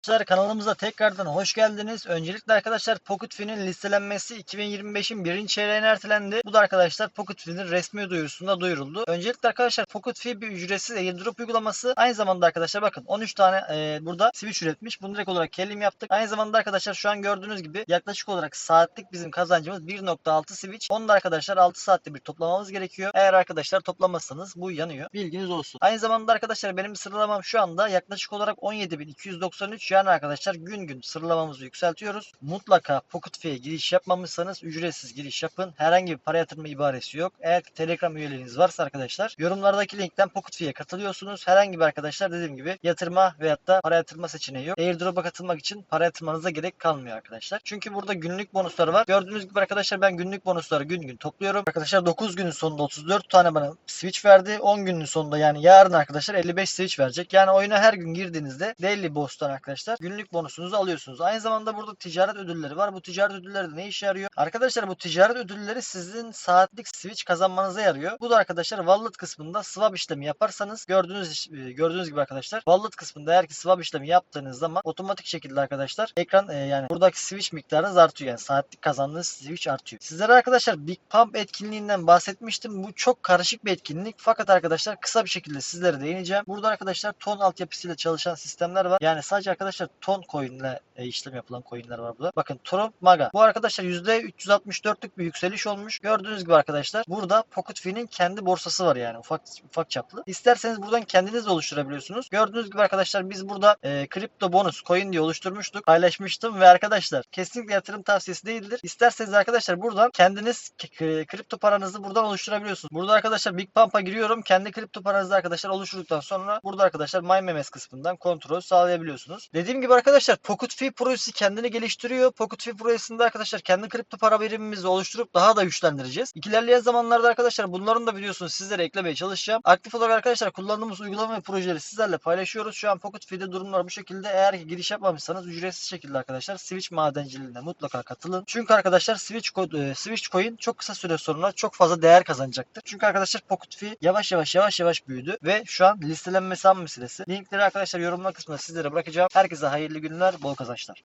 Arkadaşlar kanalımıza tekrardan hoş geldiniz. Öncelikle arkadaşlar Pocket Fi'nin listelenmesi 2025'in birinci çeyreğine ertelendi. Bu da arkadaşlar Pocket Fi'nin resmi duyurusunda duyuruldu. Öncelikle arkadaşlar Pocket Fi bir ücretsiz airdrop uygulaması. Aynı zamanda arkadaşlar bakın 13 tane e, burada switch üretmiş. Bunu direkt olarak kelim yaptık. Aynı zamanda arkadaşlar şu an gördüğünüz gibi yaklaşık olarak saatlik bizim kazancımız 1.6 switch. Onu da arkadaşlar 6 saatte bir toplamamız gerekiyor. Eğer arkadaşlar toplamazsanız bu yanıyor. Bilginiz olsun. Aynı zamanda arkadaşlar benim sıralamam şu anda yaklaşık olarak 17.293 yani arkadaşlar gün gün sıralamamızı yükseltiyoruz. Mutlaka Pocket giriş yapmamışsanız ücretsiz giriş yapın. Herhangi bir para yatırma ibaresi yok. Eğer ki Telegram üyeliğiniz varsa arkadaşlar yorumlardaki linkten Pocket katılıyorsunuz. Herhangi bir arkadaşlar dediğim gibi yatırma veyahut da para yatırma seçeneği yok. Airdrop'a katılmak için para yatırmanıza gerek kalmıyor arkadaşlar. Çünkü burada günlük bonuslar var. Gördüğünüz gibi arkadaşlar ben günlük bonusları gün gün topluyorum. Arkadaşlar 9 günün sonunda 34 tane bana switch verdi. 10 günün sonunda yani yarın arkadaşlar 55 switch verecek. Yani oyuna her gün girdiğinizde daily boss'tan arkadaşlar günlük bonusunuzu alıyorsunuz. Aynı zamanda burada ticaret ödülleri var. Bu ticaret ödülleri ne işe yarıyor? Arkadaşlar bu ticaret ödülleri sizin saatlik switch kazanmanıza yarıyor. Bu da arkadaşlar wallet kısmında swap işlemi yaparsanız gördüğünüz e, gördüğünüz gibi arkadaşlar wallet kısmında eğer ki swap işlemi yaptığınız zaman otomatik şekilde arkadaşlar ekran e, yani buradaki switch miktarınız artıyor. Yani saatlik kazandığınız switch artıyor. Sizlere arkadaşlar Big Pump etkinliğinden bahsetmiştim. Bu çok karışık bir etkinlik. Fakat arkadaşlar kısa bir şekilde sizlere değineceğim. Burada arkadaşlar ton altyapısıyla çalışan sistemler var. Yani sadece arkadaşlar ton coin ile e, işlem yapılan coinler var burada. Bakın Trump Maga. Bu arkadaşlar %364'lük bir yükseliş olmuş. Gördüğünüz gibi arkadaşlar burada Pocket Fi'nin kendi borsası var yani ufak ufak çaplı. İsterseniz buradan kendiniz de oluşturabiliyorsunuz. Gördüğünüz gibi arkadaşlar biz burada e, kripto bonus coin diye oluşturmuştuk. Paylaşmıştım ve arkadaşlar kesinlikle yatırım tavsiyesi değildir. İsterseniz arkadaşlar buradan kendiniz kripto paranızı buradan oluşturabiliyorsunuz. Burada arkadaşlar Big Pump'a giriyorum. Kendi kripto paranızı arkadaşlar oluşturduktan sonra burada arkadaşlar MyMemes kısmından kontrol sağlayabiliyorsunuz. Dediğim gibi arkadaşlar Pocket Fi projesi kendini geliştiriyor. Pocket Fi projesinde arkadaşlar kendi kripto para birimimizi oluşturup daha da güçlendireceğiz. İlerleyen zamanlarda arkadaşlar bunların da videosunu sizlere eklemeye çalışacağım. Aktif olarak arkadaşlar kullandığımız uygulama ve projeleri sizlerle paylaşıyoruz. Şu an Pocket Fi'de durumlar bu şekilde. Eğer ki giriş yapmamışsanız ücretsiz şekilde arkadaşlar Switch madenciliğine mutlaka katılın. Çünkü arkadaşlar Switch, e, Switch Coin çok kısa süre sonra çok fazla değer kazanacaktır. Çünkü arkadaşlar Pocket Fi yavaş yavaş yavaş yavaş büyüdü ve şu an listelenmesi ham meselesi. Linkleri arkadaşlar yorumlar kısmına sizlere bırakacağım. Herkese hayırlı günler, bol kazançlar.